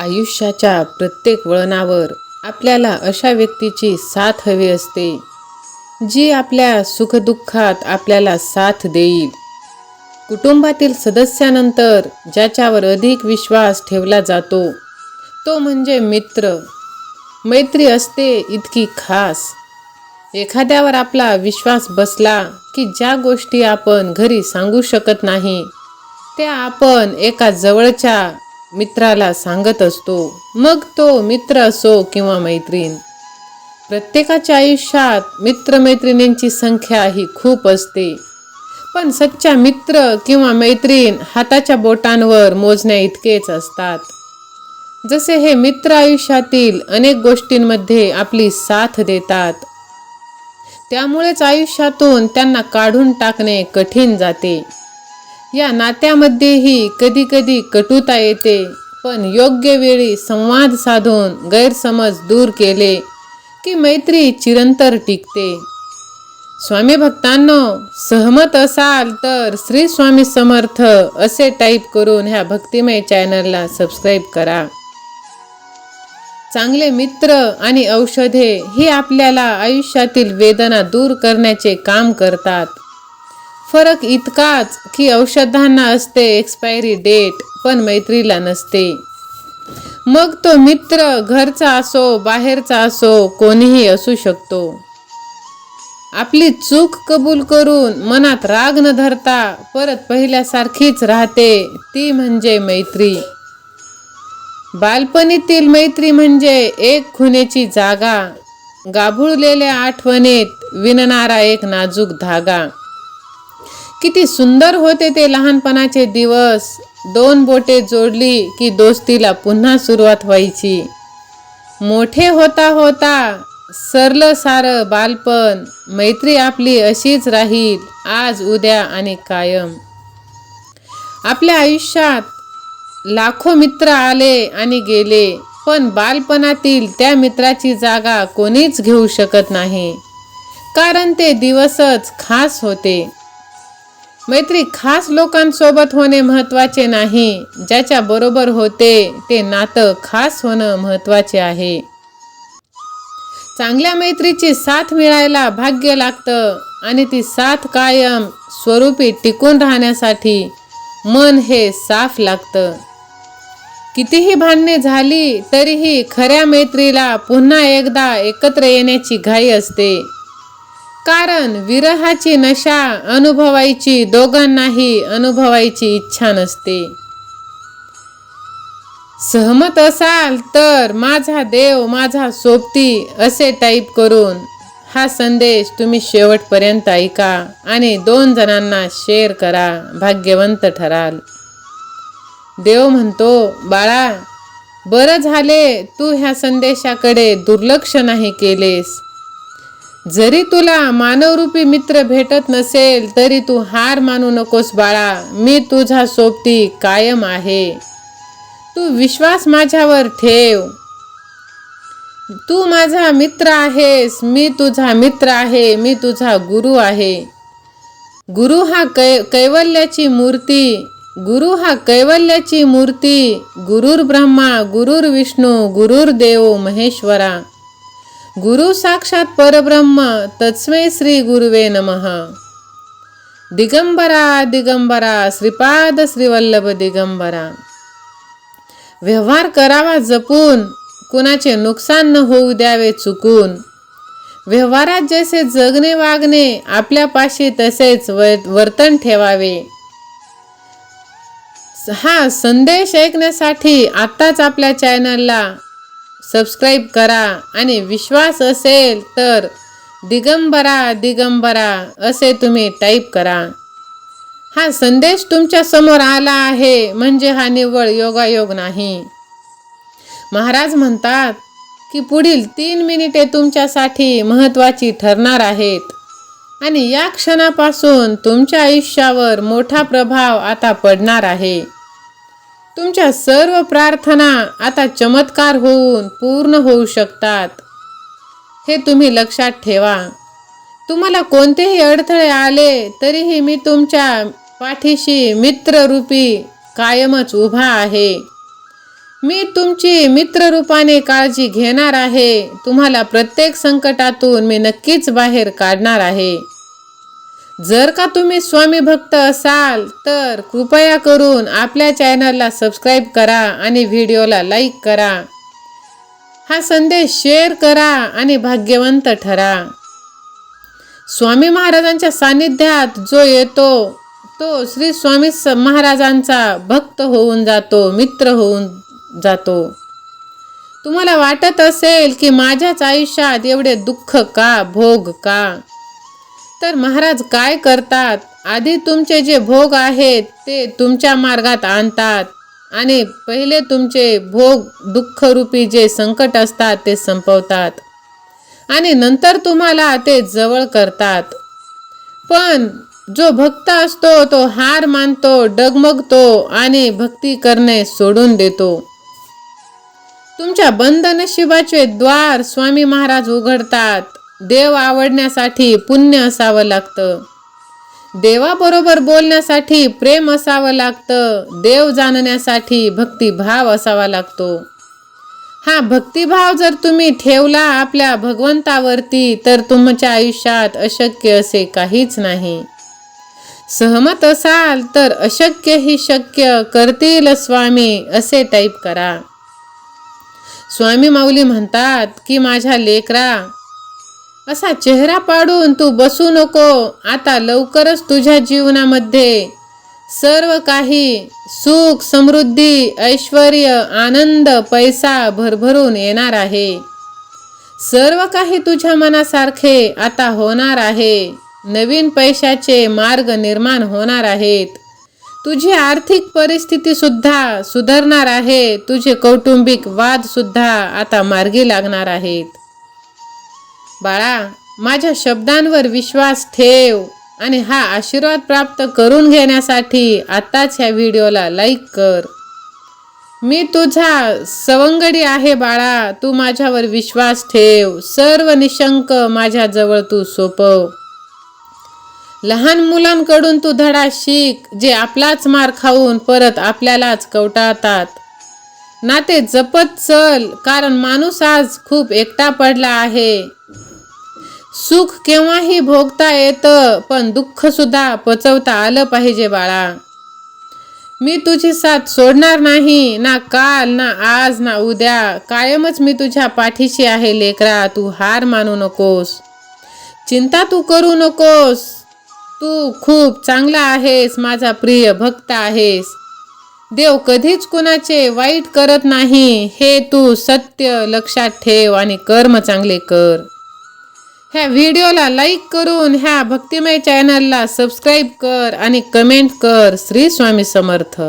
आयुष्याच्या प्रत्येक वळणावर आपल्याला अशा व्यक्तीची साथ हवी असते जी आपल्या सुखदुःखात आपल्याला साथ देईल. कुटुंबातील सदस्यानंतर ज्याच्यावर अधिक विश्वास ठेवला जातो तो म्हणजे मित्र. मैत्री असते इतकी खास. एखाद्यावर आपला विश्वास बसला की ज्या गोष्टी आपण घरी सांगू शकत नाही त्या आपण एका जवळच्या मित्राला सांगत असतो मग तो मित्र असो किंवा मैत्रीण. प्रत्येकाच्या आयुष्यात मित्रमैत्रिणींची संख्या ही खूप असते. पण सच्चा मित्र किंवा मैत्रीण हाताच्या बोटांवर मोजण्या इतकेच असतात. जसे हे मित्र आयुष्यातील अनेक गोष्टींमध्ये आपली साथ देतात. त्यामुळेच आयुष्यातून त्यांना काढून टाकणे कठीण जाते. या नात्यामध्येही कधी कधी कटुता येते पण योग्य वेळी संवाद साधून गैरसमज दूर केले की मैत्री चिरंतर टिकते. स्वामी भक्तांनो सहमत असाल तर श्री स्वामी समर्थ असे टाईप करून ह्या भक्तिमय चॅनलला सबस्क्राईब करा. चांगले मित्र आणि औषधे ही आपल्याला आयुष्यातील वेदना दूर करण्याचे काम करतात. फरक इतकाच की औषधांना असते एक्सपायरी डेट पण मैत्रीला नसते. मग तो मित्र घरचा असो बाहेरचा असो कोणीही असू शकतो. आपली चूक कबूल करून मनात राग न धरता परत पहिल्यासारखीच राहते ती म्हणजे मैत्री. बालपणीतील मैत्री म्हणजे एक खुनेची जागा गाभुळलेल्या आठवणीत विणणारा एक नाजूक धागा. किती सुंदर होते ते लहानपणाचे दिवस. दोन बोटे जोडली की दोस्तीला पुन्हा सुरुवात व्हायची. मोठे होता होता सरलं सारं बालपण मैत्री आपली अशीच राहील आज उद्या आणि कायम. आपल्या आयुष्यात लाखो मित्र आले आणि गेले पण बालपणातील त्या मित्राची जागा कोणीच घेऊ शकत नाही. कारण ते दिवसच खास होते. मैत्री खास लोकांसोबत होणे महत्त्वाचे नाही. ज्याच्या बरोबर होते ते नातं खास होणं महत्त्वाचे आहे. चांगल्या मैत्रीची साथ मिळायला भाग्य लागतं आणि ती साथ कायम स्वरूपी टिकून राहण्यासाठी मन हे साफ लागतं. कितीही भांडणे झाली तरीही खऱ्या मैत्रीला पुन्हा एकदा एकत्र येण्याची घाई असते. कारण विरहाची नशा अनुभवायची दोघांनाही अनुभवायची इच्छा नसते. सहमत असाल तर माझा देव माझा सोबती असे टाईप करून हा संदेश तुम्ही शेवटपर्यंत ऐका आणि दोन जणांना शेअर करा भाग्यवंत ठराल. देव म्हणतो बाळा बरं झाले तू ह्या संदेशाकडे दुर्लक्ष नाही केलेस. जरी तुला मानवरूपी मित्र भेटत नसेल तरी तू हार मानू नकोस बाळा. मी तुझा सोबती कायम आहे. तू विश्वास माझ्यावर ठेव. तू माझा मित्र आहेस. मी तुझा मित्र आहे. मी तुझा गुरु आहे. गुरु हा कै कैवल्याची मूर्ती. गुरु हा कैवल्याची मूर्ती. गुरुर्ब्रह्मा गुरुर्विष्णू गुरुर्देव महेश्वरा. गुरु साक्षात परब्रह्म तत्स्मे श्री गुरुवे नमः. दिगंबरा दिगंबरा श्रीपाद श्रीवल्लभ दिगंबरा. व्यवहार करावा जपून कुणाचे नुकसान न होऊ द्यावे चुकून. व्यवहारात जसे जगणे वागणे आपल्यापाशी तसेच व- वर्तन ठेवावे. हा संदेश ऐकण्यासाठी आत्ताच आपल्या चॅनलला सबस्क्राईब करा आणि विश्वास असेल तर दिगंबरा दिगंबरा असे तुम्ही टाईप करा. हा संदेश तुमच्यासमोर आला आहे म्हणजे हा निव्वळ योगायोग नाही. महाराज म्हणतात की पुढील तीन मिनिटे तुमच्यासाठी महत्त्वाची ठरणार आहेत. आणि या क्षणापासून तुमच्या आयुष्यावर मोठा प्रभाव आता पडणार आहे. तुमच्या सर्व प्रार्थना आता चमत्कार होऊन पूर्ण होऊ शकतात. हे तुम्ही लक्षात ठेवा. तुम्हाला कोणतेही अडथळे आले तरीही मी तुमच्या पाठीशी मित्ररूपी कायमच उभा आहे. मी तुमची मित्ररूपाने काळजी घेणार आहे. तुम्हाला प्रत्येक संकटातून मी नक्कीच बाहेर काढणार आहे. जर का तुम्ही स्वामी भक्त असाल तर कृपया करून आपल्या चॅनलला सबस्क्राईब करा आणि व्हिडिओला लाईक करा. हा संदेश शेअर करा आणि भाग्यवंत ठरा. स्वामी महाराजांच्या सान्निध्यात जो येतो तो श्री स्वामी स- महाराजांचा भक्त होऊन जातो मित्र होऊन जातो. तुम्हाला वाटत असेल की माझ्याच आयुष्यात एवढे दुःख का भोग का? तर महाराज काय करतात? आधी तुमचे जे भोग आहेत ते तुमच्या मार्गात आणतात. आणि पहिले तुमचे भोग दुःखरूपी जे संकट असतात ते संपवतात. आणि नंतर तुम्हाला ते जवळ करतात. पण जो भक्त असतो तो हार मानतो डगमगतो आणि भक्ती करणे सोडून देतो. तुमच्या बंधनशिबाचे द्वार स्वामी महाराज उघडतात. देव आवडण्यासाठी पुण्य असावं लागतं. देवाबरोबर बोलण्यासाठी प्रेम असावं लागतं. देव जाणण्यासाठी भक्तिभाव असावा लागतो. हा भक्तिभाव जर तुम्ही ठेवला आपल्या भगवंतावरती तर तुमच्या आयुष्यात अशक्य असे काहीच नाही. सहमत असाल तर अशक्य ही शक्य. करतील स्वामी असे टाईप करा. स्वामी माऊली म्हणतात की माझ्या लेकरा असा चेहरा पाडून तू बसू नको. आता लवकरच तुझ्या जीवनामध्ये सर्व काही सुख समृद्धी ऐश्वर आनंद पैसा भरभरून येणार आहे. सर्व काही तुझ्या मनासारखे आता होणार आहे. नवीन पैशाचे मार्ग निर्माण होणार आहेत. तुझी आर्थिक परिस्थिती सुद्धा सुधारणार आहे. तुझे कौटुंबिक वाद सुद्धा आता मार्गी लागणार आहेत. बाळा माझ्या शब्दांवर विश्वास ठेव आणि हा आशीर्वाद प्राप्त करून घेण्यासाठी आत्ताच ह्या व्हिडिओला लाईक कर. मी तुझा सवंगडी आहे बाळा तू माझ्यावर विश्वास ठेव. सर्व निशंक माझ्याजवळ तू सोपव. लहान मुलांकडून तू धडा शिक जे आपलाच मार खाऊन परत आपल्यालाच कवटाळतात. नाते जपत चल कारण माणूस आज खूप एकटा पडला आहे. सुख केव्हाही भोगता येतं पण दुःखसुद्धा पचवता आलं पाहिजे बाळा. मी तुझी साथ सोडणार नाही ना काल ना आज ना उद्या. कायमच मी तुझ्या पाठीशी आहे लेकरा. तू हार मानू नकोस. चिंता तू करू नकोस. तू खूप चांगला आहेस माझा प्रिय भक्त आहेस. देव कधीच कुणाचे वाईट करत नाही हे तू सत्य लक्षात ठेव आणि कर्म चांगले कर. ह्या व्हिडिओला लाईक करून ह्या भक्तिमय चॅनलला सबस्क्राईब कर आणि कमेंट कर श्री स्वामी समर्थ.